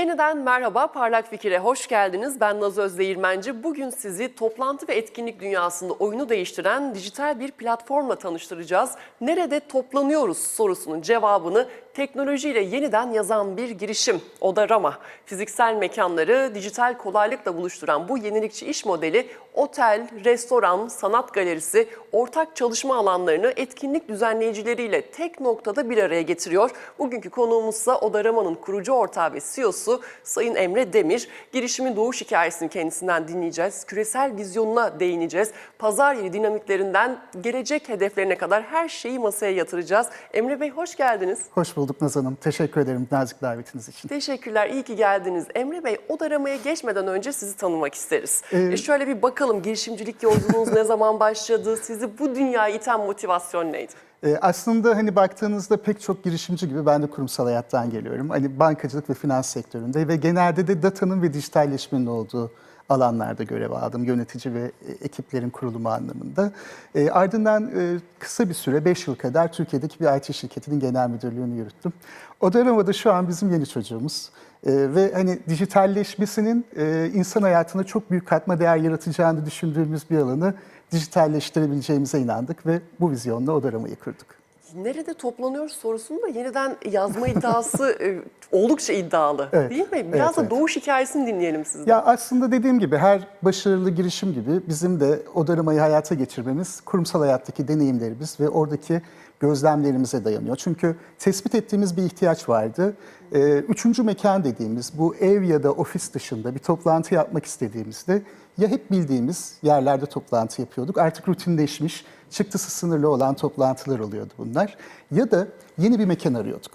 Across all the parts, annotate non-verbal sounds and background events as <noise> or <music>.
Yeniden merhaba, Parlak Fikir'e hoş geldiniz. Ben Naz Özdeğirmenci. Bugün sizi toplantı ve etkinlik dünyasında oyunu değiştiren dijital bir platformla tanıştıracağız. Nerede toplanıyoruz sorusunun cevabını teknolojiyle yeniden yazan bir girişim. O da Rama. Fiziksel mekanları dijital kolaylıkla buluşturan bu yenilikçi iş modeli otel, restoran, sanat galerisi, ortak çalışma alanlarını etkinlik düzenleyicileriyle tek noktada bir araya getiriyor. Bugünkü konuğumuzsa Oda Rama'nın kurucu ortağı ve CEO'su Sayın Emre Demir. Girişimin doğuş hikayesini kendisinden dinleyeceğiz. Küresel vizyonuna değineceğiz. Pazar yeri dinamiklerinden gelecek hedeflerine kadar her şeyi masaya yatıracağız. Emre Bey hoş geldiniz. Hoş bulduk Naz Hanım. Teşekkür ederim nazik davetiniz için. Teşekkürler, iyi ki geldiniz. Emre Bey, o aramaya geçmeden önce sizi tanımak isteriz. Ee, E şöyle bir bakalım girişimcilik yolculuğunuz ne zaman başladı? Sizi bu dünyaya iten motivasyon neydi? Ee, aslında hani baktığınızda pek çok girişimci gibi ben de kurumsal hayattan geliyorum. Hani bankacılık ve finans sektöründe ve genelde de datanın ve dijitalleşmenin olduğu alanlarda görev aldım. Yönetici ve e, ekiplerin kurulumu anlamında. E, ardından e, kısa bir süre, 5 yıl kadar Türkiye'deki bir IT şirketinin genel müdürlüğünü yürüttüm. O dönemde şu an bizim yeni çocuğumuz. E, ve hani dijitalleşmesinin e, insan hayatına çok büyük katma değer yaratacağını düşündüğümüz bir alanı dijitalleştirebileceğimize inandık ve bu vizyonla Odaramayı kurduk. Nerede toplanıyoruz sorusunu da yeniden yazma iddiası <laughs> e, oldukça iddialı Evet, değil mi? evet, Biraz da evet. doğuş hikayesini dinleyelim sizden. Ya aslında dediğim gibi her başarılı girişim gibi bizim de Odaramayı hayata geçirmemiz kurumsal hayattaki deneyimlerimiz ve oradaki gözlemlerimize dayanıyor. Çünkü tespit ettiğimiz bir ihtiyaç vardı. Ee, üçüncü mekan dediğimiz bu ev ya da ofis dışında bir toplantı yapmak istediğimizde ya hep bildiğimiz yerlerde toplantı yapıyorduk. Artık rutinleşmiş, çıktısı sınırlı olan toplantılar oluyordu bunlar. Ya da yeni bir mekan arıyorduk.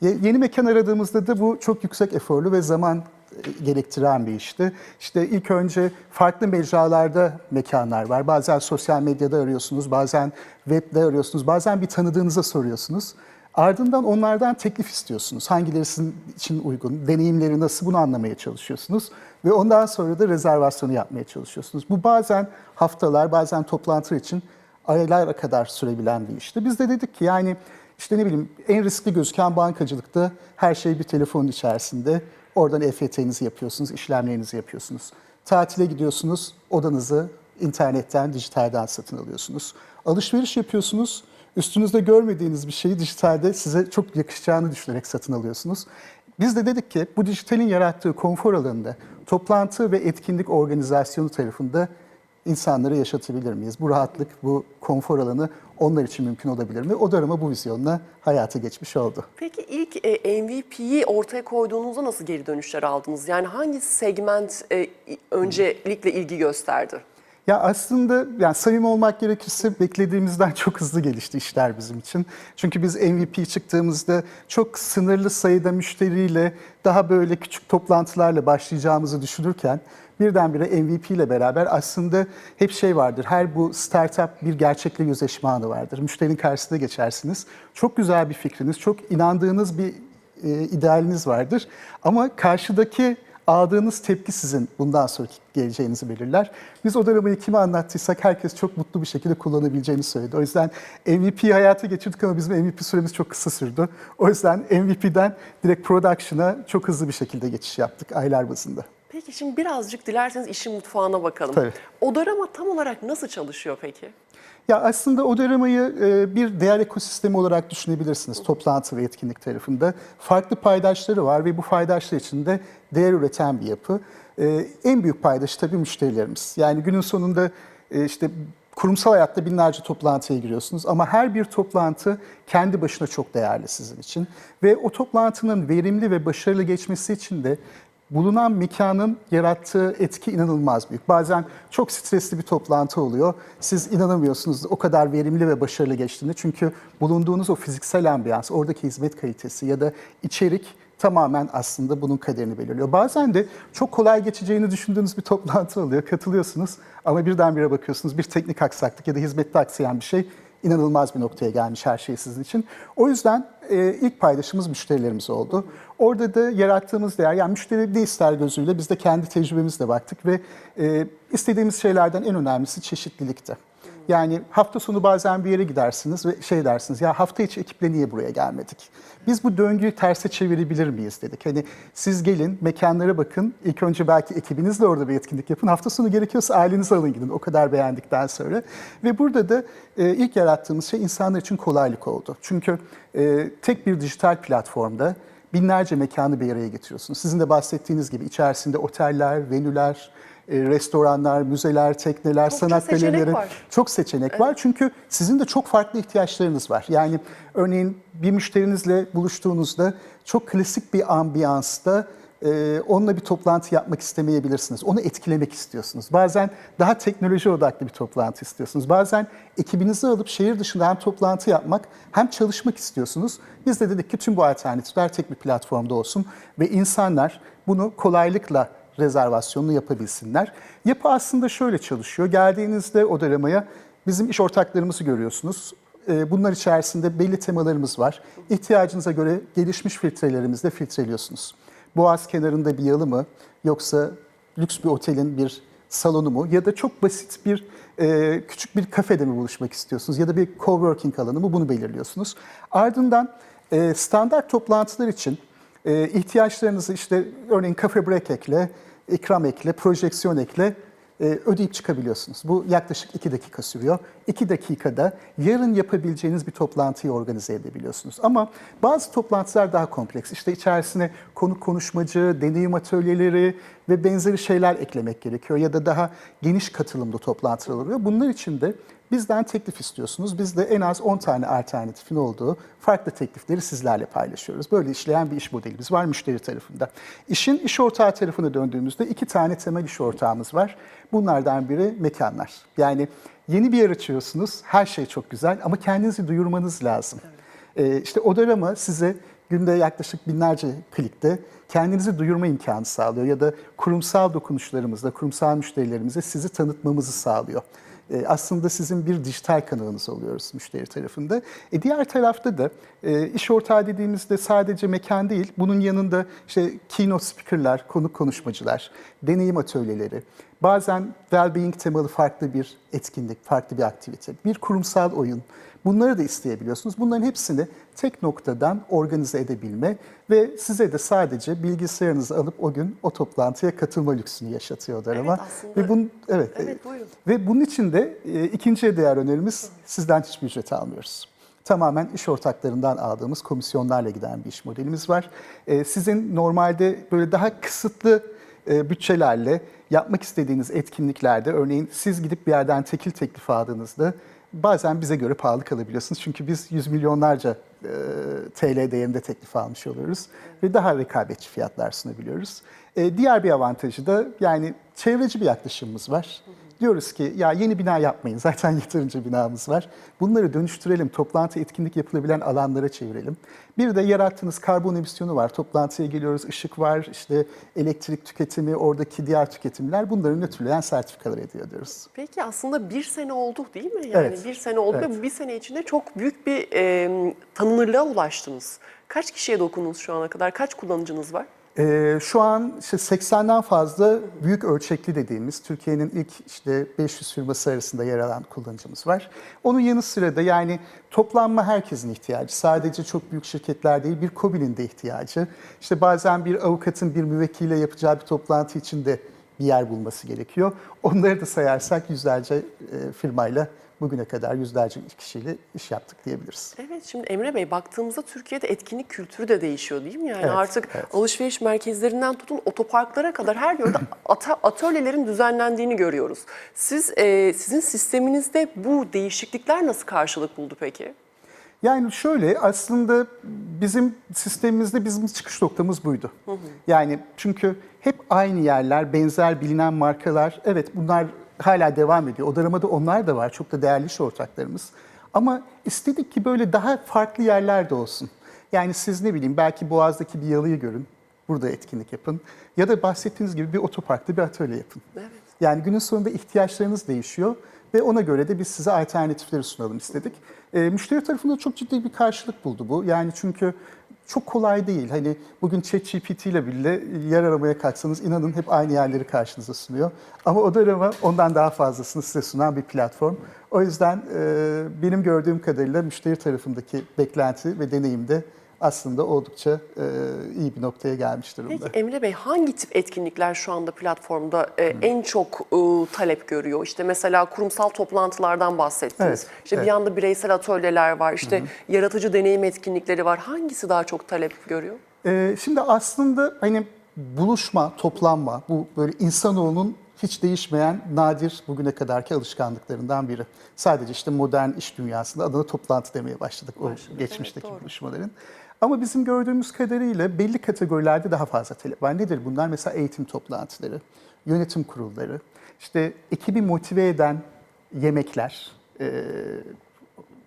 Ye- Yeni mekan aradığımızda da bu çok yüksek eforlu ve zaman gerektiren bir işti. İşte ilk önce farklı mecralarda mekanlar var. Bazen sosyal medyada arıyorsunuz, bazen webde arıyorsunuz, bazen bir tanıdığınıza soruyorsunuz. Ardından onlardan teklif istiyorsunuz. Hangileri için uygun, deneyimleri nasıl bunu anlamaya çalışıyorsunuz. Ve ondan sonra da rezervasyonu yapmaya çalışıyorsunuz. Bu bazen haftalar, bazen toplantı için aylara kadar sürebilen bir işti. Biz de dedik ki yani işte ne bileyim en riskli gözüken bankacılıkta her şey bir telefonun içerisinde. Oradan EFT'nizi yapıyorsunuz, işlemlerinizi yapıyorsunuz. Tatile gidiyorsunuz, odanızı internetten, dijitalden satın alıyorsunuz. Alışveriş yapıyorsunuz, üstünüzde görmediğiniz bir şeyi dijitalde size çok yakışacağını düşünerek satın alıyorsunuz. Biz de dedik ki bu dijitalin yarattığı konfor alanında toplantı ve etkinlik organizasyonu tarafında insanlara yaşatabilir miyiz? Bu rahatlık, bu konfor alanı onlar için mümkün olabilir mi? O darama bu vizyonla hayata geçmiş oldu. Peki ilk e, MVP'yi ortaya koyduğunuzda nasıl geri dönüşler aldınız? Yani hangi segment e, öncelikle ilgi gösterdi? Ya aslında yani samimi olmak gerekirse beklediğimizden çok hızlı gelişti işler bizim için. Çünkü biz MVP çıktığımızda çok sınırlı sayıda müşteriyle daha böyle küçük toplantılarla başlayacağımızı düşünürken birdenbire MVP ile beraber aslında hep şey vardır. Her bu startup bir gerçekle yüzleşme anı vardır. Müşterinin karşısına geçersiniz. Çok güzel bir fikriniz, çok inandığınız bir e, idealiniz vardır. Ama karşıdaki aldığınız tepki sizin bundan sonraki geleceğinizi belirler. Biz o dönemeyi kime anlattıysak herkes çok mutlu bir şekilde kullanabileceğini söyledi. O yüzden MVP'yi hayata geçirdik ama bizim MVP süremiz çok kısa sürdü. O yüzden MVP'den direkt production'a çok hızlı bir şekilde geçiş yaptık aylar bazında. Peki şimdi birazcık dilerseniz işin mutfağına bakalım. Tabii. Odarama tam olarak nasıl çalışıyor peki? Ya aslında Odaramayı e, bir değer ekosistemi olarak düşünebilirsiniz toplantı ve etkinlik tarafında. Farklı paydaşları var ve bu paydaşlar içinde değer üreten bir yapı. E, En büyük paydaş tabii müşterilerimiz. Yani günün sonunda e, işte kurumsal hayatta binlerce toplantıya giriyorsunuz ama her bir toplantı kendi başına çok değerli sizin için. Ve o toplantının verimli ve başarılı geçmesi için de bulunan mekanın yarattığı etki inanılmaz büyük. Bazen çok stresli bir toplantı oluyor. Siz inanamıyorsunuz o kadar verimli ve başarılı geçtiğini. Çünkü bulunduğunuz o fiziksel ambiyans, oradaki hizmet kalitesi ya da içerik tamamen aslında bunun kaderini belirliyor. Bazen de çok kolay geçeceğini düşündüğünüz bir toplantı oluyor. Katılıyorsunuz ama birdenbire bakıyorsunuz bir teknik aksaklık ya da hizmette aksayan bir şey inanılmaz bir noktaya gelmiş her şey sizin için. O yüzden e, ilk paydaşımız müşterilerimiz oldu. Orada da yarattığımız değer, yani müşteri ne ister gözüyle biz de kendi tecrübemizle baktık ve e, istediğimiz şeylerden en önemlisi çeşitlilikti. Yani hafta sonu bazen bir yere gidersiniz ve şey dersiniz ya hafta içi ekiple niye buraya gelmedik? Biz bu döngüyü terse çevirebilir miyiz dedik. Hani siz gelin mekanlara bakın. İlk önce belki ekibinizle orada bir etkinlik yapın. Hafta sonu gerekiyorsa ailenizi alın gidin o kadar beğendikten sonra. Ve burada da e, ilk yarattığımız şey insanlar için kolaylık oldu. Çünkü e, tek bir dijital platformda binlerce mekanı bir araya getiriyorsunuz. Sizin de bahsettiğiniz gibi içerisinde oteller, venüler, restoranlar, müzeler, tekneler, Çokça sanat galerileri var. çok seçenek var. Çünkü sizin de çok farklı ihtiyaçlarınız var. Yani örneğin bir müşterinizle buluştuğunuzda çok klasik bir ambiyansta e, onunla bir toplantı yapmak istemeyebilirsiniz. Onu etkilemek istiyorsunuz. Bazen daha teknoloji odaklı bir toplantı istiyorsunuz. Bazen ekibinizi alıp şehir dışında hem toplantı yapmak hem çalışmak istiyorsunuz. Biz de dedik ki tüm bu alternatifler tek bir platformda olsun ve insanlar bunu kolaylıkla rezervasyonunu yapabilsinler. Yapı aslında şöyle çalışıyor. Geldiğinizde odalamaya bizim iş ortaklarımızı görüyorsunuz. Ee, Bunlar içerisinde belli temalarımız var. İhtiyacınıza göre gelişmiş filtrelerimizle filtreliyorsunuz. Boğaz kenarında bir yalı mı yoksa lüks bir otelin bir salonu mu ya da çok basit bir e, küçük bir kafede mi buluşmak istiyorsunuz ya da bir coworking alanı mı bunu belirliyorsunuz. Ardından e, standart toplantılar için e, ihtiyaçlarınızı işte örneğin kafe break ekle, ikram ekle, projeksiyon ekle e, ödeyip çıkabiliyorsunuz. Bu yaklaşık 2 dakika sürüyor. 2 dakikada yarın yapabileceğiniz bir toplantıyı organize edebiliyorsunuz. Ama bazı toplantılar daha kompleks. İşte içerisine konuk konuşmacı, deneyim atölyeleri ve benzeri şeyler eklemek gerekiyor. Ya da daha geniş katılımlı toplantılar oluyor. Bunlar için de Bizden teklif istiyorsunuz. Biz de en az 10 tane alternatifin olduğu farklı teklifleri sizlerle paylaşıyoruz. Böyle işleyen bir iş modelimiz var müşteri tarafında. İşin iş ortağı tarafına döndüğümüzde iki tane temel iş ortağımız var. Bunlardan biri mekanlar. Yani yeni bir yer açıyorsunuz, her şey çok güzel ama kendinizi duyurmanız lazım. Ee, işte Odorama size günde yaklaşık binlerce klikte kendinizi duyurma imkanı sağlıyor ya da kurumsal dokunuşlarımızla, kurumsal müşterilerimize sizi tanıtmamızı sağlıyor. E, aslında sizin bir dijital kanalınız oluyoruz müşteri tarafında. E, diğer tarafta da e, iş ortağı dediğimizde sadece mekan değil, bunun yanında işte keynote speakerlar, konuk konuşmacılar, deneyim atölyeleri, bazen well-being temalı farklı bir etkinlik, farklı bir aktivite, bir kurumsal oyun, Bunları da isteyebiliyorsunuz. Bunların hepsini tek noktadan organize edebilme ve size de sadece bilgisayarınızı alıp o gün o toplantıya katılma lüksünü yaşatıyorlar Evet, ama aslında- ve bunun evet, Evet, buyurun. ve bunun için de e, ikinci değer önerimiz sizden hiçbir ücret almıyoruz. Tamamen iş ortaklarından aldığımız komisyonlarla giden bir iş modelimiz var. E, sizin normalde böyle daha kısıtlı e, bütçelerle yapmak istediğiniz etkinliklerde örneğin siz gidip bir yerden tekil teklif aldığınızda bazen bize göre pahalı kalabiliyorsunuz. Çünkü biz yüz milyonlarca e, TL değerinde teklif almış oluyoruz ve daha rekabetçi fiyatlar sunabiliyoruz. E, diğer bir avantajı da yani çevreci bir yaklaşımımız var. Diyoruz ki ya yeni bina yapmayın. <laughs> Zaten yeterince binamız var. Bunları dönüştürelim. Toplantı etkinlik yapılabilen alanlara çevirelim. Bir de yarattığınız karbon emisyonu var. Toplantıya geliyoruz. ışık var. işte elektrik tüketimi, oradaki diğer tüketimler bunları nötrleyen sertifikalar hediye ediyoruz. Peki aslında bir sene oldu değil mi? Yani Evet, bir sene oldu evet. ve bir sene içinde çok büyük bir e, tanınırlığa ulaştınız. Kaç kişiye dokundunuz şu ana kadar? Kaç kullanıcınız var? Ee, şu an işte 80'den fazla büyük ölçekli dediğimiz Türkiye'nin ilk işte 500 firması arasında yer alan kullanıcımız var. Onun yanı sıra da yani toplanma herkesin ihtiyacı. Sadece çok büyük şirketler değil bir KOBİ'nin de ihtiyacı. İşte bazen bir avukatın bir müvekkille yapacağı bir toplantı için de bir yer bulması gerekiyor. Onları da sayarsak yüzlerce e, firmayla bugüne kadar yüzlerce kişiyle iş yaptık diyebiliriz. Evet şimdi Emre Bey baktığımızda Türkiye'de etkinlik kültürü de değişiyor değil mi? Yani Evet, artık evet. alışveriş merkezlerinden tutun otoparklara kadar her yerde <laughs> ata- atölyelerin düzenlendiğini görüyoruz. Siz e, sizin sisteminizde bu değişiklikler nasıl karşılık buldu peki? Yani şöyle aslında bizim sistemimizde bizim çıkış noktamız buydu. Yani çünkü hep aynı yerler, benzer bilinen markalar, evet bunlar hala devam ediyor. Odaramada onlar da var, çok da değerli iş ortaklarımız. Ama istedik ki böyle daha farklı yerler de olsun. Yani siz ne bileyim belki Boğaz'daki bir yalıyı görün, burada etkinlik yapın. Ya da bahsettiğiniz gibi bir otoparkta bir atölye yapın. Evet. Yani günün sonunda ihtiyaçlarınız değişiyor ve ona göre de biz size alternatifleri sunalım istedik. E, müşteri tarafında çok ciddi bir karşılık buldu bu. Yani çünkü çok kolay değil. Hani bugün ChatGPT ile bile yer aramaya kalksanız inanın hep aynı yerleri karşınıza sunuyor. Ama o arama ondan daha fazlasını size sunan bir platform. O yüzden e, benim gördüğüm kadarıyla müşteri tarafındaki beklenti ve deneyim de aslında oldukça e, iyi bir noktaya gelmiş durumda. Peki Emre Bey hangi tip etkinlikler şu anda platformda e, en çok e, talep görüyor? İşte mesela kurumsal toplantılardan bahsettiniz. Evet, İşte bir evet. yanda bireysel atölyeler var. İşte yaratıcı deneyim etkinlikleri var. Hangisi daha çok talep görüyor? Ee, şimdi aslında hani buluşma, toplanma bu böyle insanoğlunun hiç değişmeyen nadir bugüne kadarki alışkanlıklarından biri. Sadece işte modern iş dünyasında adına toplantı demeye başladık o Başladık, geçmişteki evet, doğru. buluşmaların. Ama bizim gördüğümüz kadarıyla belli kategorilerde daha fazla talep var. Nedir bunlar? Mesela eğitim toplantıları, yönetim kurulları, işte ekibi motive eden yemekler, e,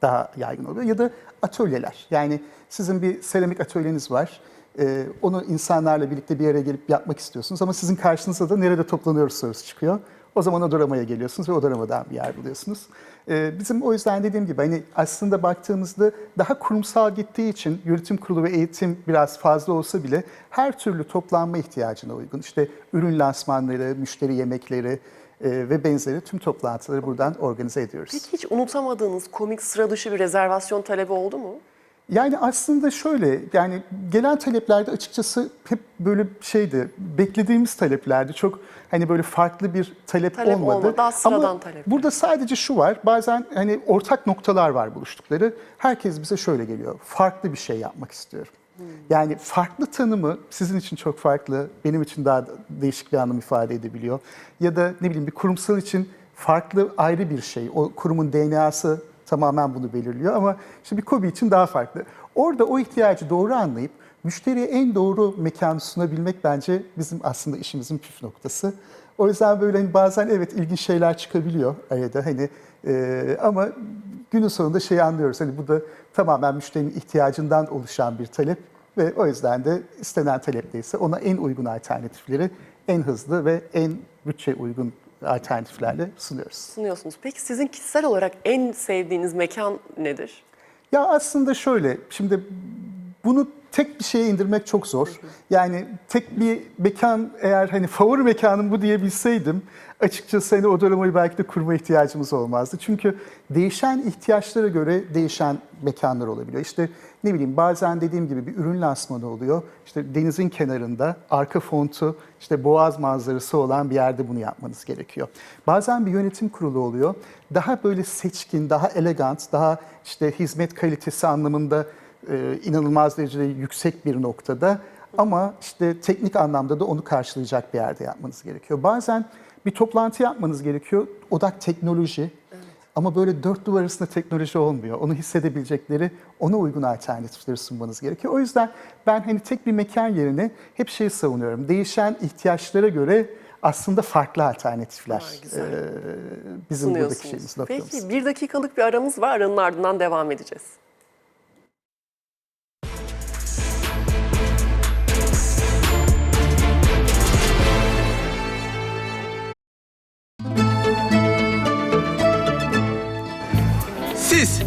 daha yaygın oluyor. Ya da atölyeler. Yani sizin bir seramik atölyeniz var. Ee, onu insanlarla birlikte bir araya gelip yapmak istiyorsunuz ama sizin karşınıza da nerede toplanıyoruz sorusu çıkıyor. O zaman odoramaya geliyorsunuz ve odoramadan bir yer buluyorsunuz. Ee, bizim o yüzden dediğim gibi hani aslında baktığımızda daha kurumsal gittiği için yönetim kurulu ve eğitim biraz fazla olsa bile her türlü toplanma ihtiyacına uygun. İşte ürün lansmanları, müşteri yemekleri e, ve benzeri tüm toplantıları buradan organize ediyoruz. Peki hiç unutamadığınız komik sıra dışı bir rezervasyon talebi oldu mu? Yani aslında şöyle, yani gelen taleplerde açıkçası hep böyle şeydi, beklediğimiz taleplerdi. Çok hani böyle farklı bir talep, Talep olmadı. olmadı, daha sıradan Ama talep. burada sadece şu var, bazen hani ortak noktalar var buluştukları. Herkes bize şöyle geliyor, farklı bir şey yapmak istiyorum. Hmm. Yani farklı tanımı sizin için çok farklı, benim için daha değişik bir anlam ifade edebiliyor. Ya da ne bileyim bir kurumsal için farklı ayrı bir şey. O kurumun DNA'sı tamamen bunu belirliyor ama bir KOBİ için daha farklı. Orada o ihtiyacı doğru anlayıp müşteriye en doğru mekanı sunabilmek bence bizim aslında işimizin püf noktası. O yüzden böyle hani bazen evet ilginç şeyler çıkabiliyor arada hani e, ama günün sonunda şeyi anlıyoruz hani bu da tamamen müşterinin ihtiyacından oluşan bir talep ve o yüzden de istenen talep neyse ona en uygun alternatifleri en hızlı ve en bütçe uygun alternatiflerle sunuyoruz. Sunuyorsunuz. Peki sizin kişisel olarak en sevdiğiniz mekan nedir? Ya aslında şöyle, şimdi bunu tek bir şeye indirmek çok zor. Yani tek bir mekan eğer hani favori mekanım bu diyebilseydim açıkçası hani o dönemayı belki de kurma ihtiyacımız olmazdı. Çünkü değişen ihtiyaçlara göre değişen mekanlar olabiliyor. İşte ne bileyim bazen dediğim gibi bir ürün lansmanı oluyor. İşte denizin kenarında arka fontu işte boğaz manzarası olan bir yerde bunu yapmanız gerekiyor. Bazen bir yönetim kurulu oluyor. Daha böyle seçkin, daha elegant, daha işte hizmet kalitesi anlamında e, inanılmaz derecede yüksek bir noktada ama işte teknik anlamda da onu karşılayacak bir yerde yapmanız gerekiyor. Bazen bir toplantı yapmanız gerekiyor. Odak teknoloji. Ama böyle dört duvar arasında teknoloji olmuyor. Onu hissedebilecekleri, ona uygun alternatifleri sunmanız gerekiyor. O yüzden ben hani tek bir mekan yerine hep şeyi savunuyorum. Değişen ihtiyaçlara göre aslında farklı alternatifler güzel. e, bizim buradaki şeyimiz, noktamız. Peki bir dakikalık bir aramız var. Aranın ardından devam edeceğiz. Siz.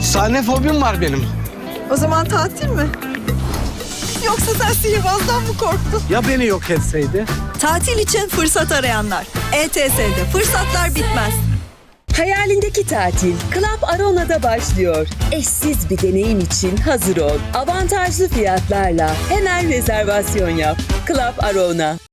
Sahne fobim var benim. O zaman tatil mi? Yoksa sen sihirbazdan mı korktun? Ya beni yok etseydi? Tatil için fırsat arayanlar. ETS'de fırsatlar bitmez. Hayalindeki tatil Club Arona'da başlıyor. Eşsiz bir deneyim için hazır ol. Avantajlı fiyatlarla hemen rezervasyon yap. Club Arona.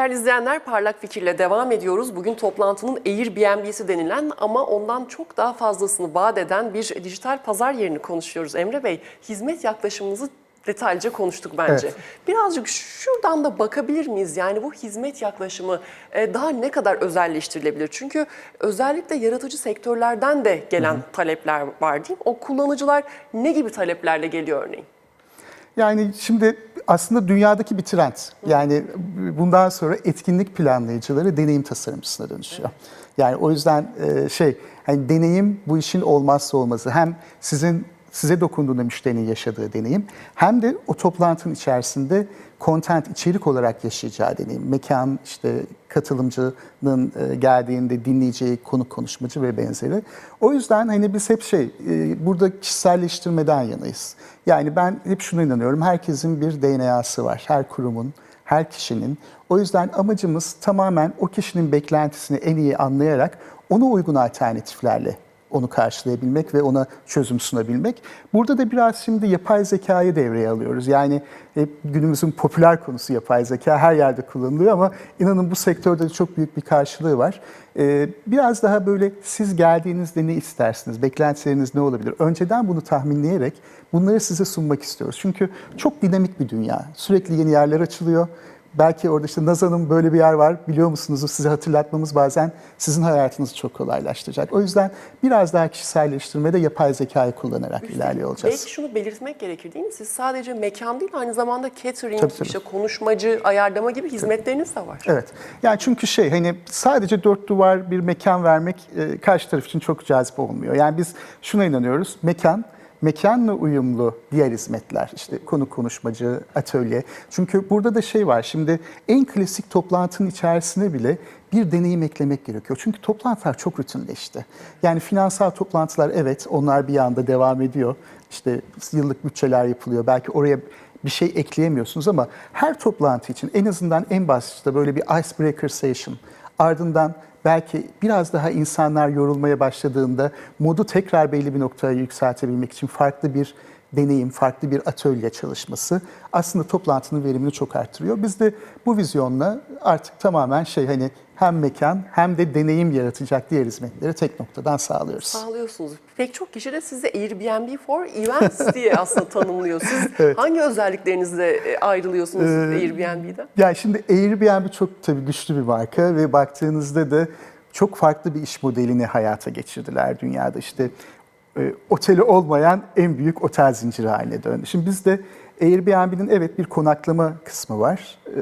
Değerli izleyenler Parlak Fikir'le devam ediyoruz. Bugün toplantının Airbnb'si denilen ama ondan çok daha fazlasını vaat eden bir dijital pazar yerini konuşuyoruz. Emre Bey, hizmet yaklaşımınızı detaylıca konuştuk bence. Evet. Birazcık şuradan da bakabilir miyiz? Yani bu hizmet yaklaşımı e, daha ne kadar özelleştirilebilir? Çünkü özellikle yaratıcı sektörlerden de gelen talepler var değil mi? O kullanıcılar ne gibi taleplerle geliyor örneğin? Yani şimdi aslında dünyadaki bir trend. Yani bundan sonra etkinlik planlayıcıları deneyim tasarımcısına dönüşüyor. Yani o yüzden e, şey hani deneyim bu işin olmazsa olmazı. Hem sizin size dokunduğunda müşterinin yaşadığı deneyim hem de o toplantının içerisinde content içerik olarak yaşayacağı deneyim. Mekan işte katılımcının e, geldiğinde dinleyeceği konuk konuşmacı ve benzeri. O yüzden hani biz hep şey e, burada kişiselleştirmeden yanayız. Yani ben hep şuna inanıyorum. Herkesin bir DNA'sı var. Her kurumun, her kişinin. O yüzden amacımız tamamen o kişinin beklentisini en iyi anlayarak ona uygun alternatiflerle onu karşılayabilmek ve ona çözüm sunabilmek. Burada da biraz şimdi yapay zekayı devreye alıyoruz. Yani hep günümüzün popüler konusu yapay zeka her yerde kullanılıyor ama inanın bu sektörde de çok büyük bir karşılığı var. Ee, biraz daha böyle siz geldiğinizde ne istersiniz, beklentileriniz ne olabilir? Önceden bunu tahminleyerek bunları size sunmak istiyoruz. Çünkü çok dinamik bir dünya. Sürekli yeni yerler açılıyor. Belki orada işte Nazan'ın böyle bir yer var biliyor musunuz? Size hatırlatmamız bazen sizin hayatınızı çok kolaylaştıracak. O yüzden biraz daha kişiselleştirmede yapay zekayı kullanarak ilerliyor olacağız. Belki şunu belirtmek gerekir değil mi? Siz sadece mekan değil aynı zamanda catering, Tabii, tabii. işte konuşmacı, ayarlama gibi hizmetleriniz de var. Evet. Yani çünkü şey hani sadece dört duvar bir mekan vermek e, karşı taraf için çok cazip olmuyor. Yani biz şuna inanıyoruz. Mekan mekanla uyumlu diğer hizmetler işte konu konuşmacı, atölye. Çünkü burada da şey var şimdi en klasik toplantının içerisine bile bir deneyim eklemek gerekiyor. Çünkü toplantılar çok rutinleşti. Yani finansal toplantılar evet onlar bir anda devam ediyor. İşte yıllık bütçeler yapılıyor. Belki oraya bir şey ekleyemiyorsunuz ama her toplantı için en azından en basitçe böyle bir icebreaker session ardından belki biraz daha insanlar yorulmaya başladığında modu tekrar belli bir noktaya yükseltebilmek için farklı bir deneyim, farklı bir atölye çalışması aslında toplantının verimini çok arttırıyor. Biz de bu vizyonla artık tamamen şey hani hem mekan hem de deneyim yaratacak diğer hizmetleri tek noktadan sağlıyoruz. Sağlıyorsunuz. Pek çok kişi de sizi Airbnb for Events <laughs> diye aslında tanımlıyor. Siz <laughs> hangi özelliklerinizle e, ayrılıyorsunuz Ee, Airbnb'den? Ya şimdi Airbnb çok tabii güçlü bir marka ve baktığınızda da çok farklı bir iş modelini hayata geçirdiler dünyada. İşte e, oteli olmayan en büyük otel zinciri haline döndü. Şimdi bizde Airbnb'nin evet bir konaklama kısmı var. E,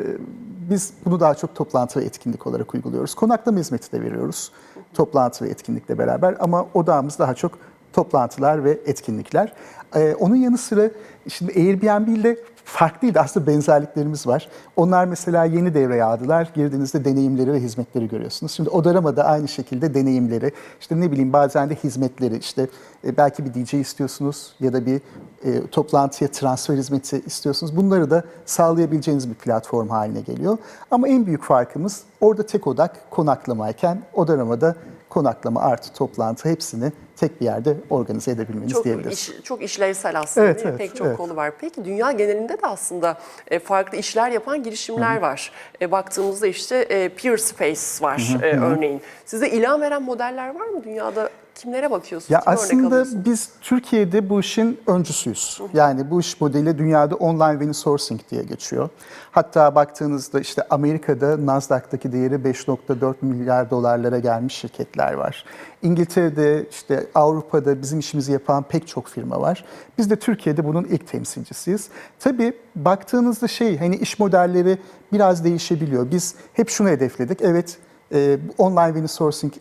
biz bunu daha çok toplantı ve etkinlik olarak uyguluyoruz. Konaklama hizmeti de veriyoruz toplantı ve etkinlikle beraber ama odağımız daha çok toplantılar ve etkinlikler. Ee, onun yanı sıra şimdi Airbnb ile farklıydı aslında benzerliklerimiz var. Onlar mesela yeni devreye aldılar. Girdiğinizde deneyimleri ve hizmetleri görüyorsunuz. Şimdi Odarama da aynı şekilde deneyimleri, işte ne bileyim bazen de hizmetleri, işte e, belki bir DJ istiyorsunuz ya da bir e, toplantıya transfer hizmeti istiyorsunuz. Bunları da sağlayabileceğiniz bir platform haline geliyor. Ama en büyük farkımız orada tek odak konaklamayken Odarama'da konaklama artı toplantı hepsini tek bir yerde organize edebilmeniz Çok, diyebiliriz. iş, çok işlevsel aslında Evet, evet, Pek çok evet. kolu var. Peki dünya genelinde de aslında e, farklı işler yapan girişimler var. E, baktığımızda işte e, Peer Space var e, örneğin. Size ilham veren modeller var mı dünyada? Kimlere bakıyorsunuz? Ya Kim aslında biz Türkiye'de bu işin öncüsüyüz. Yani bu iş modeli dünyada online venue sourcing diye geçiyor. Hatta baktığınızda işte Amerika'da Nasdaq'taki değeri 5.4 milyar dolarlara gelmiş şirketler var. İngiltere'de işte Avrupa'da bizim işimizi yapan pek çok firma var. Biz de Türkiye'de bunun ilk temsilcisiyiz. Tabii baktığınızda şey hani iş modelleri biraz değişebiliyor. Biz hep şunu hedefledik. Evet e, online venue sourcing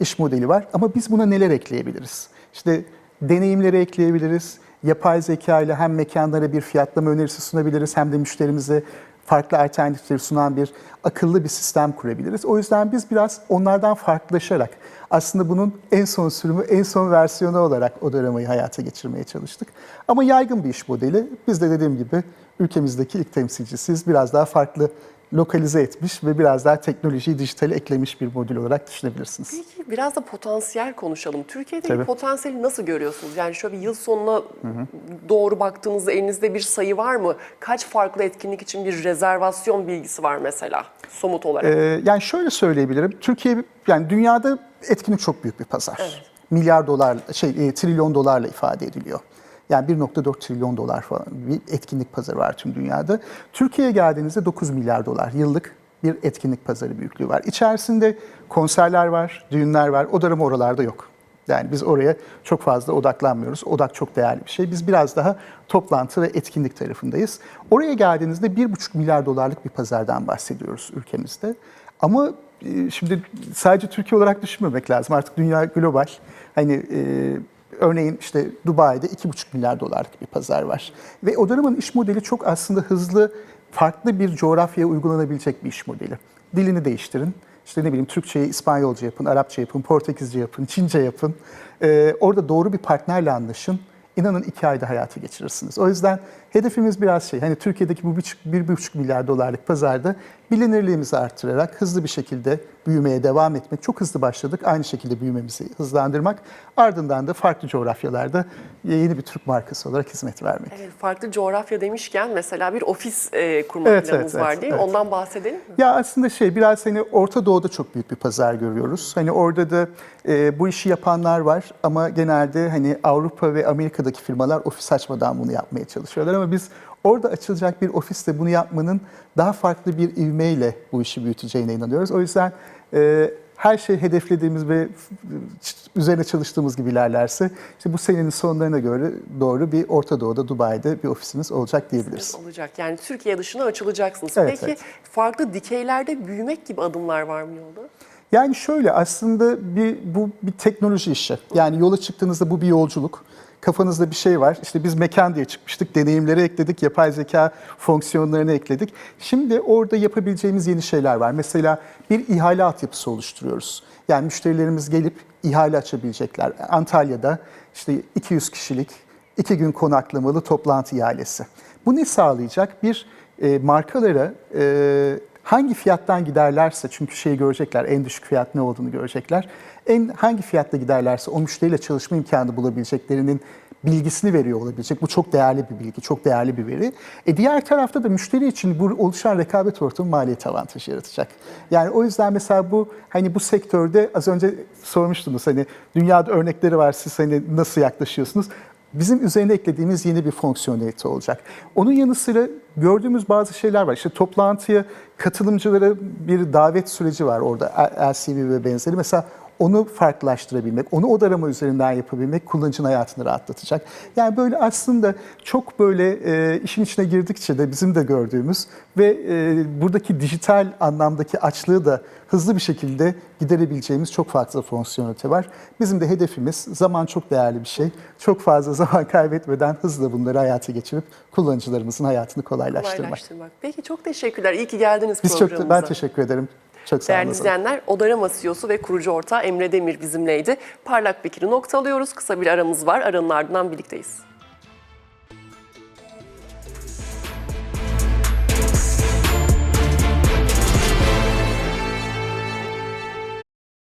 iş modeli var ama biz buna neler ekleyebiliriz? İşte deneyimleri ekleyebiliriz. Yapay zeka ile hem mekanlara bir fiyatlama önerisi sunabiliriz hem de müşterimize farklı alternatifleri sunan bir akıllı bir sistem kurabiliriz. O yüzden biz biraz onlardan farklılaşarak aslında bunun en son sürümü, en son versiyonu olarak Odaramayı hayata geçirmeye çalıştık. Ama yaygın bir iş modeli. Biz de dediğim gibi ülkemizdeki ilk temsilcisiyiz. Biraz daha farklı lokalize etmiş ve biraz daha teknolojiyi dijitale eklemiş bir modül olarak düşünebilirsiniz. Peki biraz da potansiyel konuşalım. Türkiye'deki Tabii. potansiyeli nasıl görüyorsunuz? Yani şöyle bir yıl sonuna doğru baktığınızda elinizde bir sayı var mı? Kaç farklı etkinlik için bir rezervasyon bilgisi var mesela somut olarak? Ee, yani şöyle söyleyebilirim. Türkiye yani dünyada etkinlik çok büyük bir pazar. Milyar dolar şey e, trilyon dolarla ifade ediliyor. Yani 1.4 trilyon dolar falan bir etkinlik pazarı var tüm dünyada. Türkiye'ye geldiğinizde 9 milyar dolar yıllık bir etkinlik pazarı büyüklüğü var. İçerisinde konserler var, düğünler var. Odarama oralarda yok. Yani biz oraya çok fazla odaklanmıyoruz. Odak çok değerli bir şey. Biz biraz daha toplantı ve etkinlik tarafındayız. Oraya geldiğinizde 1,5 milyar dolarlık bir pazardan bahsediyoruz ülkemizde. Ama e, şimdi sadece Türkiye olarak düşünmemek lazım. Artık dünya global. Hani e, Örneğin işte Dubai'de 2,5 milyar dolarlık bir pazar var. Ve Odarama'nın iş modeli çok aslında hızlı, farklı bir coğrafyaya uygulanabilecek bir iş modeli. Dilini değiştirin. İşte ne bileyim Türkçeyi İspanyolca yapın, Arapça yapın, Portekizce yapın, Çince yapın. Ee, orada doğru bir partnerle anlaşın. İnanın iki ayda hayata geçirirsiniz. O yüzden hedefimiz biraz şey, hani Türkiye'deki bu bir, bir buçuk milyar dolarlık pazarda bilinirliğimizi arttırarak hızlı bir şekilde büyümeye devam etmek. Çok hızlı başladık. Aynı şekilde büyümemizi hızlandırmak. Ardından da farklı coğrafyalarda yeni bir Türk markası olarak hizmet vermek. Evet, farklı coğrafya demişken mesela bir ofis e, kurma Evet, planınız evet, var evet, değil mi? evet. Ondan bahsedelim mi? Ya aslında şey biraz hani Orta Doğu'da çok büyük bir pazar görüyoruz. Hani orada da e, bu işi yapanlar var ama genelde hani Avrupa ve Amerika'daki firmalar ofis açmadan bunu yapmaya çalışıyorlar ama biz orada açılacak bir ofiste bunu yapmanın daha farklı bir ivmeyle bu işi büyüteceğine inanıyoruz. O yüzden e, her şey hedeflediğimiz ve üzerine çalıştığımız gibi ilerlerse işte bu senenin sonlarına göre doğru bir Orta Doğu'da Dubai'de bir ofisimiz olacak diyebiliriz. Olacak. Yani Türkiye dışına açılacaksınız. Evet, Peki evet. farklı dikeylerde büyümek gibi adımlar var mı yolda? Yani şöyle aslında bir bu bir teknoloji işi. Yani yola çıktığınızda bu bir yolculuk. Kafanızda bir şey var. İşte biz mekan diye çıkmıştık. Deneyimleri ekledik. Yapay zeka fonksiyonlarını ekledik. Şimdi orada yapabileceğimiz yeni şeyler var. Mesela bir ihale altyapısı oluşturuyoruz. Yani müşterilerimiz gelip ihale açabilecekler. Antalya'da işte 200 kişilik iki gün konaklamalı toplantı ihalesi. Bu ne sağlayacak? Bir e, markalara e, hangi fiyattan giderlerse çünkü şeyi görecekler en düşük fiyat ne olduğunu görecekler. En hangi fiyatta giderlerse o müşteriyle çalışma imkanı bulabileceklerinin bilgisini veriyor olabilecek. Bu çok değerli bir bilgi, çok değerli bir veri. E diğer tarafta da müşteri için bu oluşan rekabet ortamı maliyet avantajı yaratacak. Yani o yüzden mesela bu hani bu sektörde az önce sormuştunuz hani dünyada örnekleri var siz hani nasıl yaklaşıyorsunuz? Bizim üzerine eklediğimiz yeni bir fonksiyonelite olacak. Onun yanı sıra gördüğümüz bazı şeyler var. İşte toplantıya katılımcılara bir davet süreci var orada LCV ve benzeri. Mesela onu farklılaştırabilmek, onu o arama üzerinden yapabilmek kullanıcının hayatını rahatlatacak. Yani böyle aslında çok böyle e, işin içine girdikçe de bizim de gördüğümüz ve e, buradaki dijital anlamdaki açlığı da hızlı bir şekilde giderebileceğimiz çok fazla fonksiyonelite var. Bizim de hedefimiz zaman çok değerli bir şey. Çok fazla <laughs> zaman kaybetmeden hızla bunları hayata geçirip kullanıcılarımızın hayatını kolaylaştırmak. Kolaylaştırmak. Peki çok teşekkürler. İyi ki geldiniz Biz çok programımıza. ben teşekkür ederim. Çok. Değerli izleyenler, Odarama CEO'su ve kurucu ortağı Emre Demir bizimleydi. Parlak Bekir'i noktalıyoruz. Kısa bir aramız var. Aranın ardından birlikteyiz.